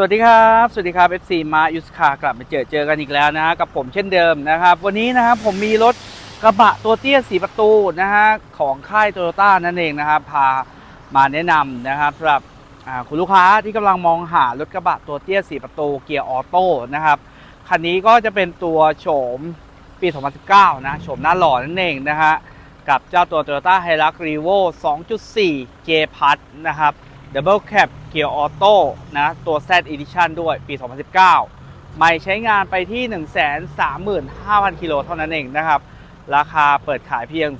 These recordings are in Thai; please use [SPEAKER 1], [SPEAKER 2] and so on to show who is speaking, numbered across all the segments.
[SPEAKER 1] สวัสดีครับ สวัสดีครับ FC มายุสคากลับมาเจอเจอกันอีกแล้วนะฮะกับผมเช่นเดิมนะครับ วันนี้นะครับผมมีรถกระบะตัวเตี้ยสีประตูนะฮะของค่ายโตโยต้านั่นเองนะครับ พามาแนะนำนะครับสำหรับคุณลูกค้าที่กำลังมองหารถกระบะตัวเตี้ยสีประตูเกียร์ออโต้นะครับคันนี้ก็จะเป็นตัวโฉมปี 2019 นะโฉมหน้าหล่อนั่นเองนะฮะกับเจ้าตัว Toyota Hilux Revo 2.4 J Plus นะครับ Double Cab เกียร์ออโต้นะ ตัว Z Edition ด้วยปี 2019ไม่ใช้งานไปที่ 135,000 กิโลเท่านั้นเองนะครับ ราคาเปิดขายเพียง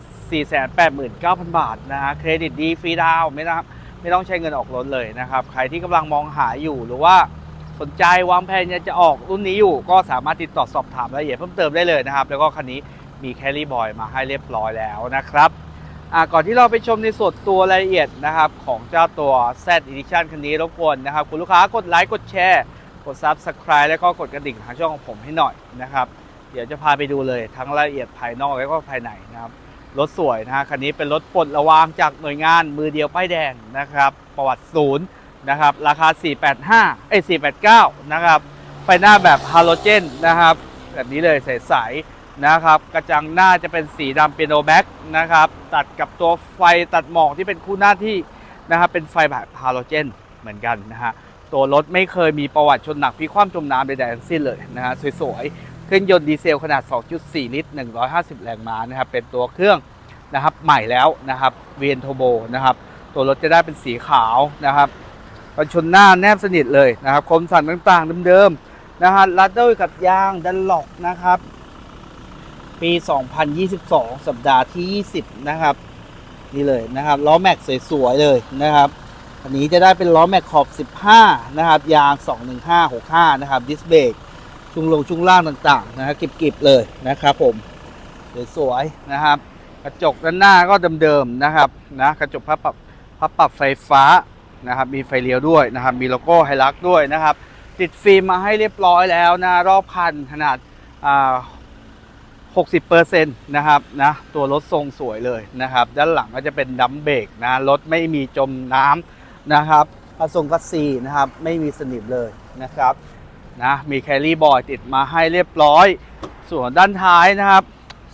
[SPEAKER 1] 489,000 บาทนะฮะเครดิตดีฟรีดาวน์ไม่ต้องไม่ต้องใช้เงินออกรถเลยนะครับ ใครที่กำลังมองหาอยู่หรือว่าสนใจวางแผนจะออกรุ่นนี้อยู่ ก็สามารถติดต่อสอบถามรายละเอียดเพิ่มเติมได้เลยนะครับ แล้วก็คันนี้มีแคลรี่บอยมาให้เรียบร้อยแล้วนะครับ ก่อนที่เราไปชมในส่วนตัวรายละเอียดนะครับของเจ้าตัว Z Edition คันนี้รบกวนนะครับ คุณลูกค้ากดไลค์กดแชร์ กด Subscribe แล้วก็กดกระดิ่งทางช่องของผมให้หน่อยนะครับ เดี๋ยวจะพาไปดูเลยทั้งรายละเอียดภายนอกแล้วก็ภายในนะครับรถสวยนะฮะคันนี้เป็นรถปลดระวางจากหน่วยงานมือเดียวป้ายแดงนะครับประวัติศูนย์นะครับราคา 485เอ้ย489 นะครับไฟหน้าแบบฮาโลเจนนะครับแบบนี้เลยใสๆ นะครับกระจังหน้าจะเป็นสีดำเปียโนแบ็กนะครับตัดกับตัวไฟตัดหมอกที่เป็นคู่หน้าที่นะครับเป็นไฟแบบฮาโลเจนเหมือนกันนะฮะตัวรถไม่เคยมีประวัติชนหนักพิกคว่ำจมน้ำใดๆทั้งสิ้นเลยนะฮะสวยๆเครื่องยนต์ดีเซลขนาด 2.4 ลิตร 150 แรงม้านะครับเป็นตัวเครื่องนะครับใหม่แล้วนะครับเวียนโทโบนะครับตัวรถจะได้เป็นสีขาวนะครับกันชนหน้าแนบสนิทเลยนะครับคมสันต่างๆเดิมๆนะฮะลัดด้วยกับยางดันหลอกนะครับ ปี 2022 สัปดาห์ที่ 20 นะครับ นี่เลยนะครับล้อแม็กสวยๆเลยนะครับ อันนี้จะได้เป็นล้อแม็กขอบ 15 นะครับ ยาง 21565 นะครับดิสเบรกช่วงลงช่วงล่างต่างๆ นะครับเก็บๆเลยนะครับผมสวยๆนะครับ กระจกด้านหน้าก็เดิมๆนะครับนะกระจกพับปรับพับปรับไฟฟ้านะครับ มีไฟเลี้ยวด้วยนะครับ มีโลโก้ไฮลักด้วยนะครับ ติดฟิล์มมาให้เรียบร้อยแล้วนะรอบคันขนาดอ่า 60%นะครับนะตัวรถทรงสวยเลยนะครับ ด้านหลังก็จะเป็นดัมเบรกนะรถไม่มีจมน้ำนะครับกระทรงกัสซีนะครับไม่มีสนิมเลยนะครับนะมีแคลรี่บอยติดมาให้เรียบร้อย ส่วนด้านท้ายนะครับ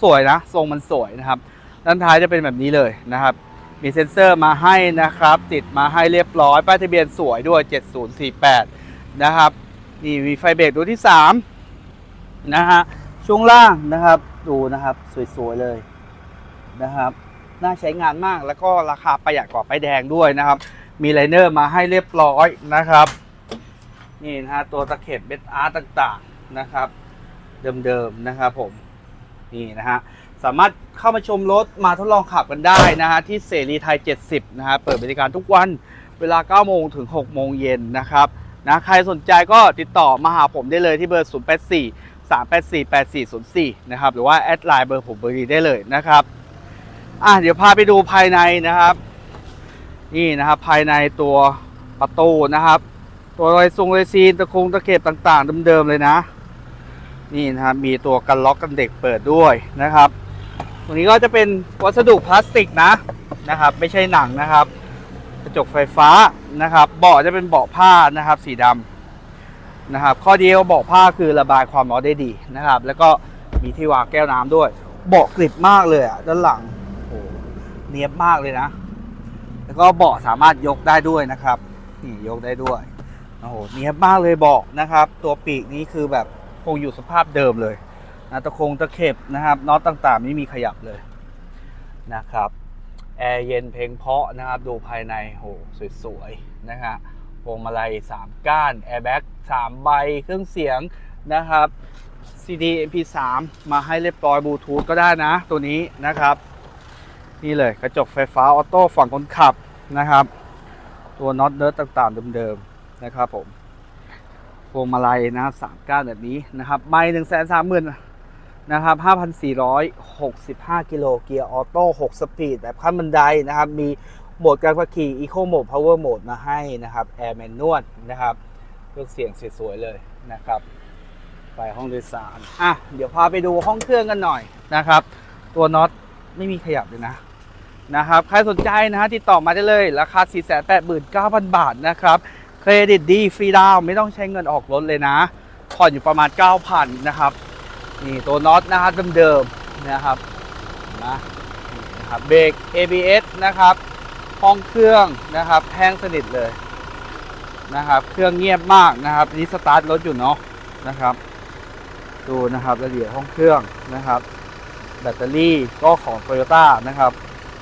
[SPEAKER 1] สวยนะทรงมันสวยนะครับ ด้านท้ายจะเป็นแบบนี้เลยนะครับ มีเซ็นเซอร์มาให้นะครับ ติดมาให้เรียบร้อยป้ายทะเบียนสวยด้วย 7048 นะครับนี่มีไฟเบรกตัวที่ 3 นะฮะช่วงล่างนะครับ ดูนะครับสวยๆเลยนะครับ น่าใช้งานมากแล้วก็ราคาประหยัดกว่าป้ายแดงด้วยนะครับ มีไลเนอร์มาให้เรียบร้อยนะครับนี่นะฮะตัวตะเข็บเบสอาร์ต่างๆนะครับ เดิมๆนะครับผมนี่นะฮะสามารถเข้ามาชมรถมาทดลองขับกันได้นะฮะที่เสรีไทย 70 นะฮะเปิดบริการทุกวันเวลา 9 โมงถึง 6 โมงเย็นนะครับนะใครสนใจก็ติดต่อมาหาผมได้เลยที่เบอร์ 084 384 8404 นะครับ หรือว่าแอดไลน์เบอร์ผมเบอร์นี้ได้เลยนะครับ อะเดี๋ยวพาไปดูภายในนะครับ นี่นะครับภายในตัวประตูนะครับ ตัวรอยทรงรอยซีนตะคงตะเข็บต่างๆเดิมๆเลยนะ นี่นะครับมีตัวกันล็อกกันเด็กเปิดด้วยนะครับตรงนี้ก็จะเป็นวัสดุพลาสติกนะนะครับ ไม่ใช่หนังนะครับ กระจกไฟฟ้านะครับ เบาะจะเป็นเบาะผ้านะครับ สีดำ นะครับข้อดีของเบาะผ้าคือระบายความร้อนได้ดีนะครับ แล้วก็มีที่วางแก้วน้ำด้วย เบาะกริบมากเลยอะด้านหลังโอ้โหเนียบมากเลยนะ แล้วก็เบาะสามารถยกได้ด้วยนะครับนี่ยกได้ด้วยโอ้โหเนียบมากเลยเบาะนะครับ ตัวปีกนี้คือแบบคงอยู่สภาพเดิมเลยนะตะคงตะเข็บนะครับน็อตต่างๆ ไม่มีขยับเลยนะครับแอร์เย็นเพลงเพาะนะครับ ดูภายในโหสวยๆนะฮะ พวงมาลัย 3 ก้านแอร์แบ็ก3ใบเครื่องเสียงนะครับ CD MP3 มาให้เรียบร้อยบลูทูธก็ได้นะ ตัวนี้นะครับ นี่เลยกระจกไฟฟ้าออโต้ฝั่งคนขับนะครับ ตัวน็อตเนิร์ดต่างๆเดิมๆนะครับผมพวงมาลัยนะครับสามก้านแบบนี้นะครับไม่หนึ่งแสนสามหมื่นนะครับ5,465กิโลเกียร์ออโต้6สปีดแบบขั้นบันไดนะครับ มี โหมดการขับขี่ Eco Mode Power Mode มาให้นะครับ Air Manual นะครับเครื่องเสียงสวยๆเลยนะครับไปห้องโดยสารอะเดี๋ยวพาไปดูห้องเครื่องกันหน่อยนะครับ ตัวน็อตไม่มีขยับเลยนะนะครับใครสนใจนะฮะติดต่อมาได้เลย ราคา 489,000 บาทนะครับ เครดิตดีฟรีดาวน์ไม่ต้องใช้เงินออกรถเลยนะผ่อนอยู่ประมาณ 9,000 นะครับ นี่ตัวน็อตนะครับเดิมๆนะครับนะนะครับเบรก ABS นะครับ ห้องเครื่องนะครับแห้งสนิทเลยนะครับ เครื่องเงียบมากนะครับนี้สตาร์ทรถอยู่เนาะนะครับ ดูนะครับรายละเอียดห้องเครื่องนะครับ แบตเตอรี่ก็ของ Toyota นะครับ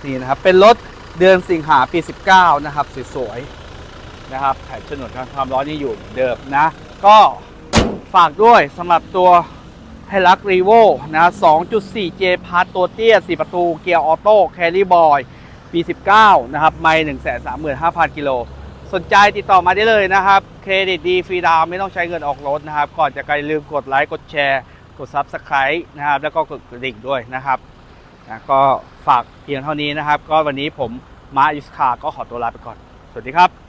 [SPEAKER 1] นี่นะครับเป็นรถเดือนสิงหาปี 19 นะครับสวยๆนะครับแผ่นฉนดการความร้อนนี่อยู่เดิมนะ ก็ฝากด้วยสำหรับตัวไฮรักรีโวนะ 2.4J พาร์ตตัวเตี้ย 4 ประตู เกียร์ออโต้ แคลรี่บอย ปี 19 นะครับ ไม่135,000 กิโล สนใจติดต่อมาได้เลยนะครับ เครดิตดีฟรีดาวไม่ต้องใช้เงินออกรถนะครับ ก่อนจะไปลลืมกดไลค์ กดแชร์ กด Subscribe นะครับ แล้วก็กดกระดิ่งด้วยนะครับนะก็ฝากเพียงเท่านี้นะครับ ก็วันนี้ผมมาอิสคาก็ขอตัวลาไปก่อน สวัสดีครับ